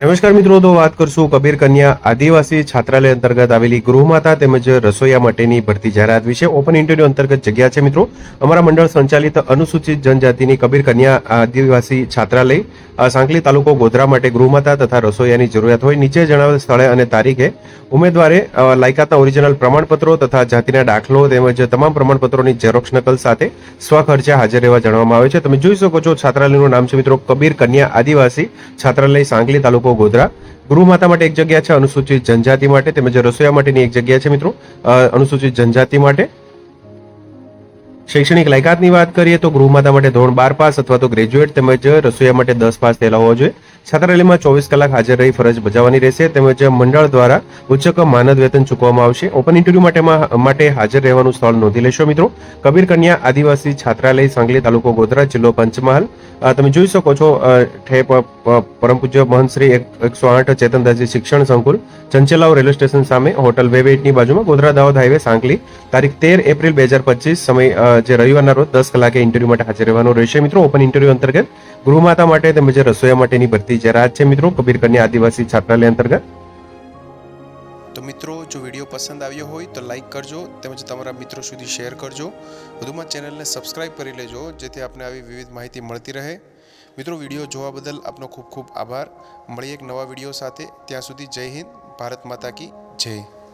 નમસ્કાર મિત્રો, તો વાત કરશું કબીર કન્યા આદિવાસી છાત્રાલય અંતર્ગત આવેલી ગૃહમાતા તેમજ રસોઈયા માટેની ભરતી જાહેરાત વિશે ઓપન ઇન્ટરવ્યુ અંતર્ગત જગ્યા છે મિત્રો. અમારા મંડળ સંચાલિત અનુસૂચિત જનજાતિની કબીર કન્યા આદિવાસી છાત્રાલય સાંકલી તાલુકો ગોધરા માટે ગૃહમાતા તથા રસોઈયાની જરૂરિયાત હોય નીચે જણાવેલ સ્થળે અને તારીખે ઉમેદવારે લાયકાતના ઓરિજિનલ પ્રમાણપત્રો તથા જાતિના દાખલો તેમજ તમામ પ્રમાણપત્રોની ઝેરોક્ષ નકલ સાથે સ્વખર્ચે હાજર રહેવા જણાવવામાં આવે છે. તમે જોઈ શકો છો છાત્રાલયનું નામ છે મિત્રો કબીર કન્યા આદિવાસી છાત્રાલય, સાંકલી તાલુકો ગોધરા. ગૃહમાતા માટે એક જગ્યા છે અનુસૂચિત જનજાતિ માટે, તેમજ રસોઈયા માટેની એક જગ્યા છે મિત્રો. અનુસૂચિત જનજાતિ માટે. શૈક્ષણિક લાયકાતની વાત કરીએ તો ગૃહમાતા માટે ધોરણ બાર પાસ અથવા તો ગ્રેજ્યુએટ તેમજ રસોઈયા માટે દસ પાસ થયેલા હોવા જોઈએ. છાત્રાલયમાં ચોવીસ કલાક હાજર રહી ફરજ બજાવવાની રહેશે તેમજ મંડળ દ્વારા ઉચ્ચક માનદ વેતન ચૂકવવામાં આવશે. ઓપન ઇન્ટરવ્યુ માટે માટે હાજર રહેવાનું સ્થળ નોંધી લેશો મિત્રો. કબીર કન્યા આદિવાસી છાત્રાલય સાંગલી તાલુકો ગોધરા જિલ્લો પંચમહાલ. તમે જોઈ શકો છો અ, ઠે પ- પ- પરમ પૂજ્ય મહંત શ્રી એકસો આઠ ચેતનદાસજી શિક્ષણ સંકુલ ચંચેલાવ રેલવે સ્ટેશન સામે હોટલ વેવેટની બાજુમાં ગોધરા દાહોદ હાઈવે સાંકલી તારીખ તેર એપ્રિલ બે હજાર પચીસ સમય જે રવિવારના રોજ દસ કલાકે ઇન્ટરવ્યુ માટે હાજર રહેવાનું રહેશે. મિત્રો ઓપન ઇન્ટરવ્યુ અંતર્ગત ગૃહમાતા માટે તેમજ રસોઈયા માટેની ભરતી જાહેરાત છે મિત્રો, કબીર કન્યા આદિવાસી છાત્રાલય અંતર્ગત. તો મિત્રો, જો વીડિયો પસંદ આવ્યો હોય તો લાઇક કરજો, તેમજ તમારા મિત્રો સુધી શેર કરજો. વધુમાં ચેનલને સબસ્ક્રાઇબ કરી લેજો, જેથી આપને આવી વિવિધ માહિતી મળતી રહે. મિત્રો, વીડિયો જોવા બદલ આપનો ખૂબ ખૂબ આભાર. મળીએ એક નવા વીડિયો સાથે. ત્યાં સુધી જય હિન્દ, ભારત માતા કી જય.